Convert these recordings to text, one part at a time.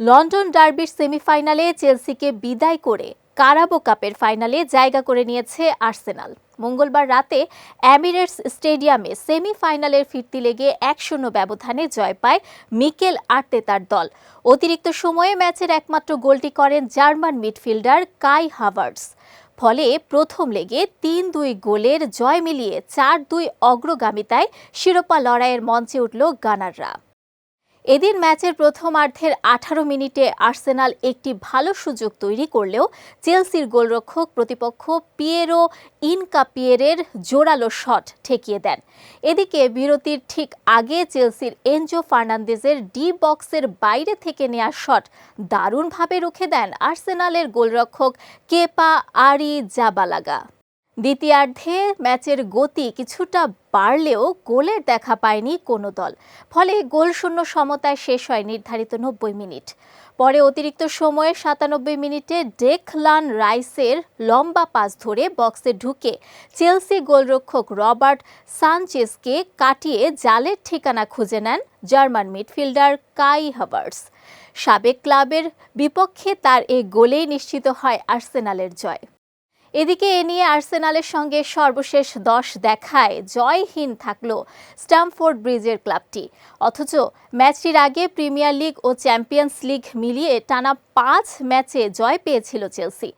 London ডার্বির সেমিফাইনালে চেলসিকে বিদায় করে কারাবো কাপের ফাইনালে জায়গা করে নিয়েছে আর্সেনাল। মঙ্গলবার রাতে অ্যামিরেটস স্টেডিয়ামে সেমিফাইনালের ফিরতি লেগে এক শূন্য ব্যবধানে জয় পায় মিকেল আর্তেতার দল। অতিরিক্ত সময়ে ম্যাচের একমাত্র গোলটি করেন জার্মান মিডফিল্ডার কাই হাভার্টস। ফলে প্রথম লেগে তিন দুই গোলের জয় মিলিয়ে চার দুই অগ্রগামিতায় শিরোপা লড়াইয়ের মঞ্চে উঠল গানাররা। এদিন ম্যাচের প্রথমার্ধের আঠারো মিনিটে আর্সেনাল একটি ভালো সুযোগ তৈরি করলেও চেলসির গোলরক্ষক প্রতিপক্ষ পিয়েরো ইনকাপিয়েরের জোরালো শট ঠেকিয়ে দেন। এদিকে বিরতির ঠিক আগে চেলসির এনজো ফার্নান্দেজের ডি বক্সের বাইরে থেকে নেওয়া শট দারুণভাবে রুখে দেন আর্সেনালের গোলরক্ষক কেপা আরি জাবালাগা দ্বিতীয়ার্ধে ম্যাচের গতি কিছুটা বাড়লেও গোলের দেখা পায়নি কোনো দল। ফলে গোলশূন্য সমতায় শেষ হয় নির্ধারিত নব্বই মিনিট। পরে অতিরিক্ত সময়ে সাতানব্বই মিনিটে ডেকলান রাইসের লম্বা পাস ধরে বক্সে ঢুকে চেলসি গোলরক্ষক রবার্ট সানচেসকে কাটিয়ে জালের ঠিকানা খুঁজে নেন জার্মান মিডফিল্ডার কাই হাবার্স সাবেক ক্লাবের বিপক্ষে তার এই গোলেই নিশ্চিত হয় আর্সেনালের জয়। এদিকে এ নিয়ে আর্সেনালের সঙ্গে সর্বশেষ দশ দেখায় জয়হীন থাকল স্টামফোর্ড ব্রিজের ক্লাবটি। অথচ ম্যাচটির আগে প্রিমিয়ার লিগ ও চ্যাম্পিয়ন্স লিগ মিলিয়ে টানা পাঁচ ম্যাচে জয় পেয়েছিল চেলসি।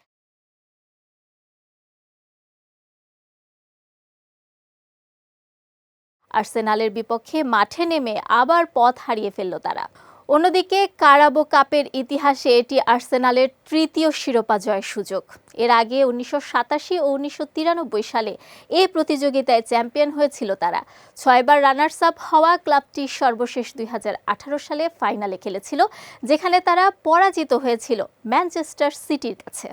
আর্সেনালের বিপক্ষে মাঠে নেমে আবার পথ হারিয়ে ফেলল তারা। অন্যদিকে কারাবো কাপের ইতিহাসে এটি আর্সেনালের তৃতীয় শিরোপা জয়ের সুযোগ। এর আগে উনিশশো সাতাশি ও উনিশশো তিরানব্বই সালে এই প্রতিযোগিতায় চ্যাম্পিয়ন হয়েছিল তারা। ছয়বার রানার্স আপ হওয়া ক্লাবটি সর্বশেষ দুই হাজার আঠারো সালে ফাইনালে খেলেছিল, যেখানে তারা পরাজিত হয়েছিল ম্যানচেস্টার সিটির কাছে।